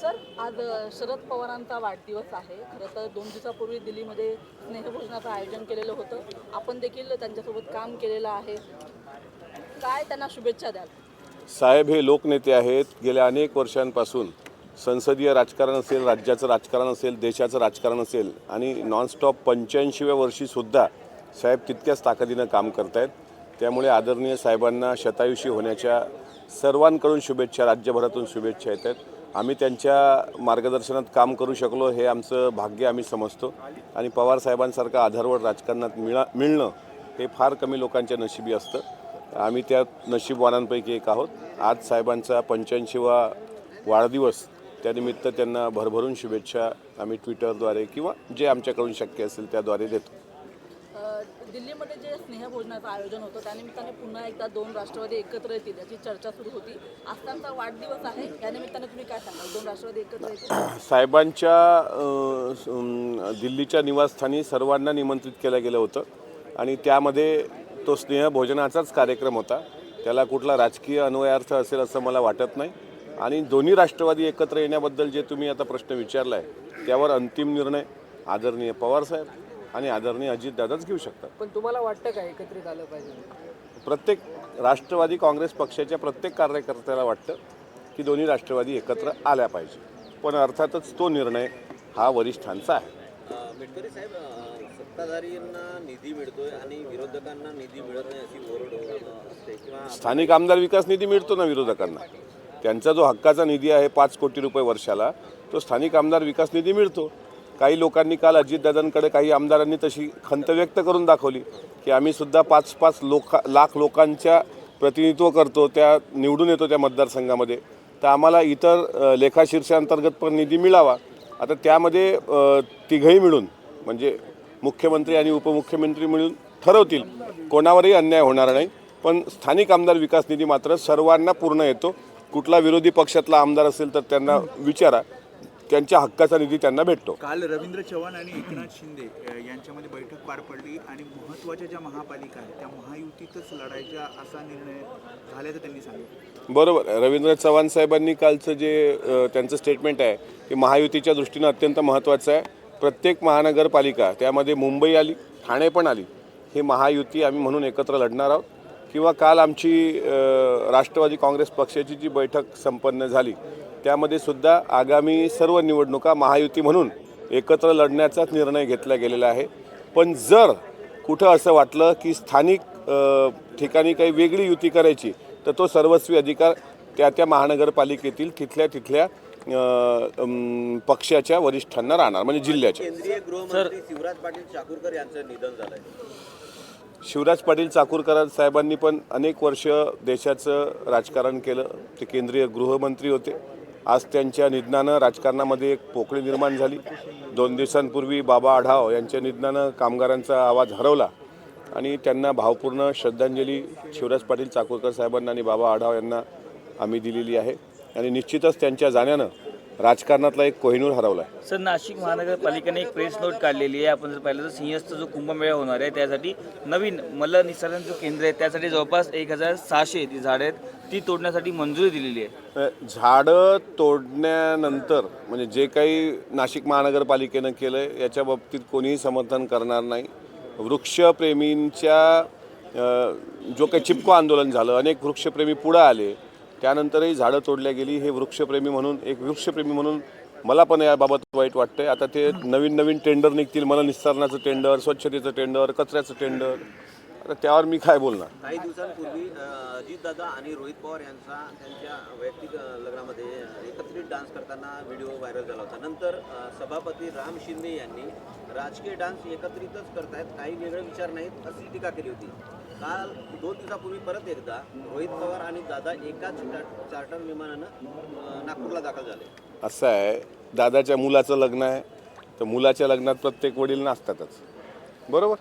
Sir आज शरद पवारांचा वाढदिवस आहे. खरं तर दोन दिवसापूर्वी दिल्लीमध्ये स्नेहभोजनाचं आयोजन केलेलं होतं. आपण देखील त्यांच्यासोबत काम केलेलं आहे. काय त्यांना शुभेच्छा द्याल? साहेब हे लोकनेते आहेत. गेल्या अनेक वर्षांपासून संसदीय राजकारण असेल राज्याचं राजकारण असेल देशाचं राजकारण असेल आणि नॉनस्टॉप पंच्याऐंशीव्या वर्षीसुद्धा साहेब तितक्याच ताकदीनं काम करत आहेत त्यामुळे आदरणीय साहेबांना शतायुषी होण्याच्या सर्वांकडून शुभेच्छा राज्यभरातून शुभेच्छा येत आहेत आम्ही त्यांच्या मार्गदर्शनात काम करू शकलो हे आमचं भाग्य आम्ही समजतो. आणि पवार साहेबांसारखं आधारवड राजकारणात मिळा मिळणं हे फार कमी लोकांच्या नशिबी असतं. आम्ही त्या नशीबवानांपैकी एक आहोत. आज साहेबांचा पंच्याऐंशीवा वाढदिवस त्यानिमित्त त्यांना भरभरून शुभेच्छा आम्ही ट्विटरद्वारे किंवा जे आमच्याकडून शक्य असेल त्याद्वारे देतो. दिल्लीमध्ये जे स्नेहभोजनाचं आयोजन होतं. त्यानिमित्ताने पुन्हा एकदा दोन राष्ट्रवादी एकत्र येतील याची चर्चा सुरू होती. आज त्यांचा वाढदिवस आहे. यानिमित्ताने तुम्ही काय सांगाल? दोन राष्ट्रवादी एकत्र येतील. साहेबांच्या दिल्लीच्या निवासस्थानी सर्वांना निमंत्रित केलं गेलं होतं. आणि त्यामध्ये तो स्नेहभोजनाचाच कार्यक्रम होता. त्याला कुठला राजकीय अन्वयार्थ असेल असं मला वाटत नाही. आणि दोन्ही राष्ट्रवादी एकत्र येण्याबद्दल जे तुम्ही आता प्रश्न विचारला आहे त्यावर अंतिम निर्णय आदरणीय पवारसाहेब आणि आदरणीय अजितदादाच घेऊ शकतात. पण तुम्हाला वाटतं का एकत्रित आलं पाहिजे? प्रत्येक राष्ट्रवादी काँग्रेस पक्षाच्या प्रत्येक कार्यकर्त्याला वाटतं की दोन्ही राष्ट्रवादी एकत्र आल्या पाहिजे. पण अर्थातच तो निर्णय हा वरिष्ठांचा आहे. मेटकरी साहेब सत्ताधारींना निधी मिळतोय आणि विरोधकांना निधी मिळत नाही अशी ओरड अ, असते किंवा स्थानिक आमदार विकास निधी मिळतो ना विरोधकांना. त्यांचा जो हक्काचा निधी आहे पाच कोटी रुपये वर्षाला तो स्थानिक आमदार विकास निधी मिळतो. काही लोकांनी काल अजितदादांकडे काही आमदारांनी तशी खंत व्यक्त करून दाखवली की आम्ही सुद्धा पाच पाच लोका लाख लोकांच्या प्रतिनिधित्व करतो त्या निवडून येतो त्या मतदारसंघामध्ये. तर आम्हाला इतर लेखाशीर्षांतर्गत पण निधी मिळावा. आता त्यामध्ये तिघही मिळून म्हणजे मुख्यमंत्री आणि उपमुख्यमंत्री मिळून ठरवतील. कोणावरही अन्याय होणार नाही. पण स्थानिक आमदार विकास निधी मात्र सर्वांना पूर्ण येतो. कुठला विरोधी पक्षातला आमदार असेल तर त्यांना विचारा. त्यांच्या हक्काचा निधी त्यांना भेटतो. काल रवींद्र चव्हाण आणि एकनाथ शिंदे यांच्यामध्ये बैठक पार पडली आणि महत्त्वाच्या ज्या महापालिका आहेत त्या महायुतीतच लढायच्या असा निर्णय झाल्याचं त्यांनी सांगितलं. बरोबर. रवींद्र चव्हाण साहेबांनी कालचं जे त्यांचं स्टेटमेंट आहे ते महायुतीच्या दृष्टीनं अत्यंत महत्त्वाचं आहे. प्रत्येक महानगरपालिका त्यामध्ये मुंबई आली ठाणे पण आली हे महायुती आम्ही म्हणून एकत्र लढणार आहोत. किंवा काल आमची राष्ट्रवादी काँग्रेस पक्षाची जी बैठक संपन्न झाली त्यामध्ये सुद्धा आगामी सर्व निवडणुका महायुती म्हणून एकत्र लढण्याचाच निर्णय घेतला गेलेला आहे. पण जर कुठं असं वाटलं की स्थानिक ठिकाणी काही वेगळी युती करायची तर तो सर्वस्वी अधिकार त्या त्या महानगरपालिकेतील तिथल्या तिथल्या पक्षाच्या वरिष्ठांना राहणार म्हणजे जिल्ह्याच्या. शिवराज पाटील चाकूरकर यांचं निधन झालंय. शिवराज पाटील चाकूरकर साहेबांनी पण अनेक वर्ष देशाचं राजकारण केलं. ते केंद्रीय गृहमंत्री होते. आज त्यांच्या निधनानं राजकारणामध्ये एक पोकळी निर्माण झाली. दोन दिवसांपूर्वी बाबा आढाव यांच्या निधनानं कामगारांचा आवाज हरवला आणि त्यांना भावपूर्ण श्रद्धांजली शिवराज पाटील चाकूरकर साहेबांना आणि बाबा आढाव यांना आम्ही दिलेली आहे. आणि निश्चितच त्यांच्या जाण्यानं राजकारणातला एक कोहिनूर हरवला आहे सर नाशिक महानगरपालिकेने एक प्रेस नोट काढलेली आहे. आपण जर पाहिलं तर सिंहस्थ जो कुंभमेळा होणार आहे त्यासाठी नवीन मल्ल निसर्जन जो केंद्र आहे त्यासाठी जवळपास एक हजार सहाशे ती झाडं आहेत. ती तोडण्यासाठी मंजुरी दिलेली आहे. झाडं तोडण्यानंतर म्हणजे जे काही नाशिक महानगरपालिकेनं केलं आहे याच्या बाबतीत कोणीही समर्थन करणार नाही. वृक्षप्रेमींच्या अ, जो काही चिपको आंदोलन झालं अनेक वृक्षप्रेमी पुढं आले त्यानंतरही झाडं तोडल्या गेली. हे वृक्षप्रेमी म्हणून एक वृक्षप्रेमी म्हणून मला पण याबाबत वाईट वाटतंय. आता ते नवीन नवीन टेंडर निघतील मला निस्तारणाचं टेंडर स्वच्छतेचं टेंडर कचऱ्याचं टेंडर. आता त्यावर मी काय बोलणार? काही दिवसांपूर्वी अ, अजितदादा आणि रोहित पवार यांचा त्यांच्या वैयक्तिक लग्नामध्ये एकत्रित डान्स करताना व्हिडिओ व्हायरल झाला होता. नंतर सभापती राम शिंदे यांनी राजकीय डान्स एकत्रितच करतायत काही वेगळे विचार नाहीत अशी टीका केली होती. काल दोन दिवसापूर्वी परत एकदा रोहित पवार आणि दादा एकाच चार- चार्टर विमानानं नागपूरला दाखल झाले. असं आहे दादाच्या मुलाचं लग्न आहे तर मुलाच्या लग्नात प्रत्येक वडील नाचतातच. बरोबर?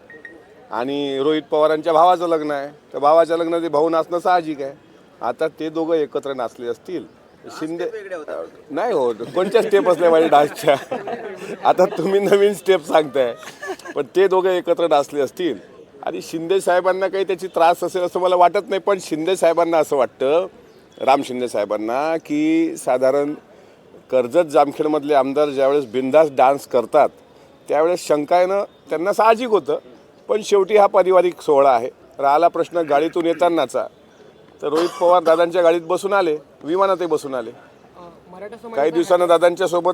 आणि रोहित पवारांच्या भावाचं लग्न आहे. तर भावाच्या लग्नात भाऊ नाचणं साहजिक आहे. आता ते दोघं एकत्र नाचले असतील. शिंदे नाही हो कोणत्या स्टेप असल्या माझ्या डान्सच्या? आता तुम्ही नवीन स्टेप सांगताय. पण ते दोघं एकत्र नाचले असतील. आणि शिंदे साहेबांना काही त्याची त्रास असेल असं मला वाटत नाही पण शिंदे साहेबांना असं वाटतं राम शिंदे साहेबांना की साधारण कर्जत जामखेडमधले आमदार ज्यावेळेस बिंदास डान्स करतात त्यावेळेस शंका येणं त्यांना साहजिक होतं. पण शेवटी हा पारिवारिक सोहळा आहे राहिला प्रश्न गाडीतून येतानाचा तर रोहित पवार दादांच्या गाडीत बसून आले विमानातही बसून आले काही दिवसानं दादांच्या सोबत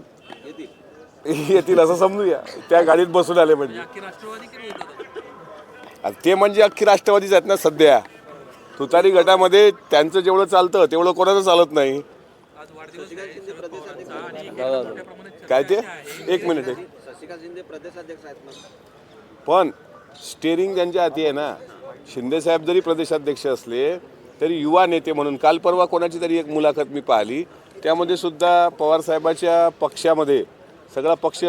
येतील असं समजूया त्या गाडीत बसून आले म्हणजे ते म्हणजे अख्खी राष्ट्रवादीच आहेत ना सध्या तुतारी गटामध्ये त्यांचं जेवढं चालतं तेवढं कोणाचं चालत नाही काय ते एक मिनिट एक पण स्टेरिंग त्यांच्या हाती आहे ना शिंदेसाहेब जरी प्रदेशाध्यक्ष असले तरी युवा नेते म्हणून काल परवा कोणाची तरी एक मुलाखत मी पाहिली त्यामध्ये सुद्धा पवारसाहेबाच्या पक्षामध्ये सगळा पक्ष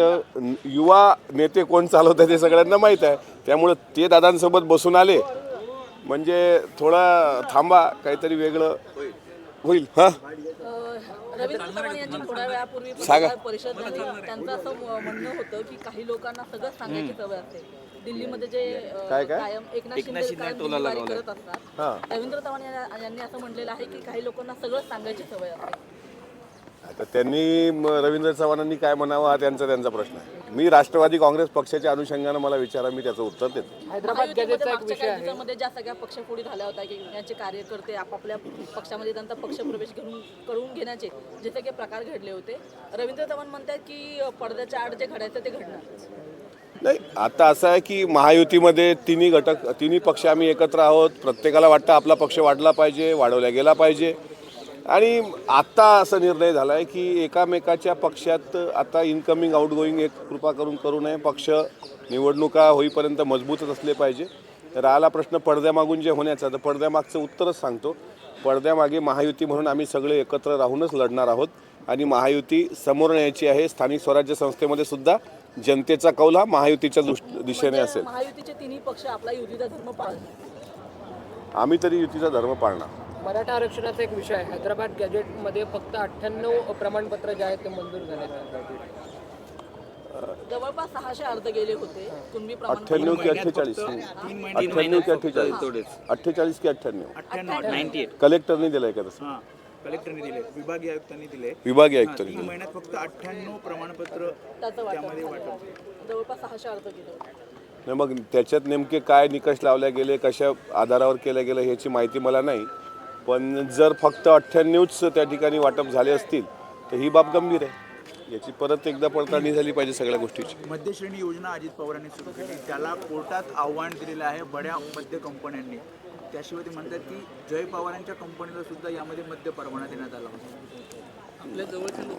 युवा नेते कोण चालवतात ते सगळ्यांना माहीत आहे. त्यामुळं ते दादांसोबत बसून आले. म्हणजे थोडा थांबा काहीतरी वेगळं होईल. हां? सांगा. परिषद त्यांचं असं म्हणणं होतं की काही लोकांना सगळं सांगायची सवय असते. दिल्लीमध्ये जे काय काय? कायम एकनाथ शिंदे शिंदे कायम टोला दिल्लीवारी लागवलाय. करत असतात. हां. रवींद्र चव्हाण यांनी असं म्हटलेलं आहे की काही लोकांना सगळं सांगायची सवय असते. आता त्यांनी म- रवींद्र चव्हाणांनी काय म्हणावं हा त्यांचा त्यांचा प्रश्न आहे. मी राष्ट्रवादी काँग्रेस पक्षाच्या अनुषंगानं मला विचारा मी त्याचं उत्तर देतो. हैदराबाद महायुतीमध्ये गॅजेटचा एक मागच्या विषय काही आहे. दिवसामध्ये ज्या सगळ्या पक्षफोडी झाल्या होत्या की यांचे कार्यकर्ते आपापल्या पक्षामध्ये त्यांचा पक्षप्रवेश घेऊन करून घेण्याचे जे सगळे प्रकार घडले होते रवींद्र चव्हाण म्हणतात की पडद्याच्या आड जे घडायचं ते घडणार नाही आता असं आहे की महायुतीमध्ये तिन्ही घटक तिन्ही पक्ष आम्ही एकत्र आहोत. प्रत्येकाला वाटतं आपला पक्ष वाढला पाहिजे वाढवला गेला पाहिजे. आणि आत्ता असा निर्णय झाला आहे की एकामेकाच्या पक्षात आता इनकमिंग आउटगोईंग एक कृपा करून करू नये. पक्ष निवडणुका होईपर्यंत मजबूतच असले पाहिजे. राहिला प्रश्न पडद्यामागून जे होण्याचा तर पडद्यामागचं उत्तरच सांगतो. पडद्यामागे महायुती म्हणून आम्ही सगळे एकत्र राहूनच लढणार आहोत. आणि महायुती समोर न्यायची आहे. स्थानिक स्वराज्य संस्थेमध्ये सुद्धा जनतेचा कौल हा महायुतीच्या दृष्ट दिशेने म्हणजे असेल. महायुतीचे तिन्ही पक्ष आपला युतीचा धर्म पाळतात आम्ही तरी युतीचा धर्म पाळणार. मराठा आरक्षणाचा एक विषय आहे. हैदराबाद गॅजेटमध्ये फक्त अठ्ठ्याण्णव प्रमाणपत्र जे आहेत ते मंजूर झाले जवळपास सहाशे अर्ज गेले होते. कुणबी अठ्ठ्याण्णव की अठ्ठेचाळीस? अठ्ठ्याण्णव की अठ्ठेचाळीस? अठ्ठेचाळीस की अठ्ठ्याण्णव? कलेक्टरनी दिलंय का तसं हां. कलेक्टरने दिले विभागीय आयुक्तांनी दिले. विभागीय हां, आयुक्तांनी तीन महिन्यात फक्त अठ्ठ्याण्णव प्रमाणपत्र त्याचं त्यामध्ये वाटप जवळपास सहाशे अर्ज होते. नाही मग त्याच्यात नेमके काय निकष लावले गेले कशा आधारावर केलं गेलं ह्याची माहिती मला नाही. पण जर फक्त अठ्ठ्याण्णवच त्या ठिकाणी वाटप झाले असतील तर ही बाब गंभीर आहे. याची परत एकदा पडताळणी झाली पाहिजे सगळ्या गोष्टीची. मध्यश्रेणी योजना अजित पवारांनी सुरू केली. त्याला कोर्टात आव्हान दिलेलं आहे बड्या मद्य कंपन्यांनी. त्याशिवाय ते म्हणतात की जय पवारांच्या कंपनीला सुद्धा यामध्ये मद्य परवाना देण्यात आला होता.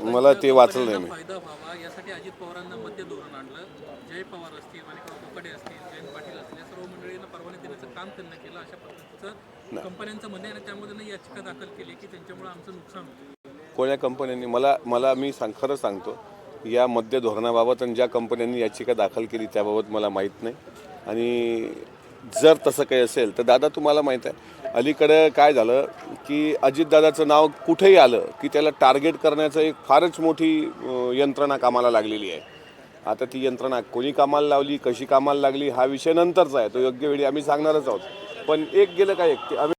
मला ते वाचलं नाही मी. फायदा व्हावा यासाठी अजित पवारांना मध्य धोरण आणलं. जय पवार असतील माणिकराव कोकडे असतील जयंत पाटील असतील या सर्व मंडळींना परवाने देण्याचं काम त्यांना केलं. अशा पद्धतीचं कंपन्यांचं म्हणणं आहे आणि त्यामध्ये त्यांनी याचिका दाखल केली की त्यांच्यामुळे आमचं नुकसान होतं. कोण्या कंपन्यांनी? मला मला मी सांग खरं सांगतो या मद्य धोरणाबाबत आणि ज्या कंपन्यांनी याचिका दाखल केली त्याबाबत मला माहीत नाही. आणि जर तसं काही असेल तर दादा तुम्हाला माहीत आहे अलीकडं काय झालं की अजितदादाचं नाव कुठेही आलं की त्याला टार्गेट करण्याचं एक फारच मोठी यंत्रणा कामाला लागलेली आहे. आता ती यंत्रणा कोणी कामाला लावली कशी कामाला लागली हा विषय नंतरचा आहे. तो योग्य वेळी आम्ही सांगणारच आहोत. पण एक गेलं काय एक ते आम्ही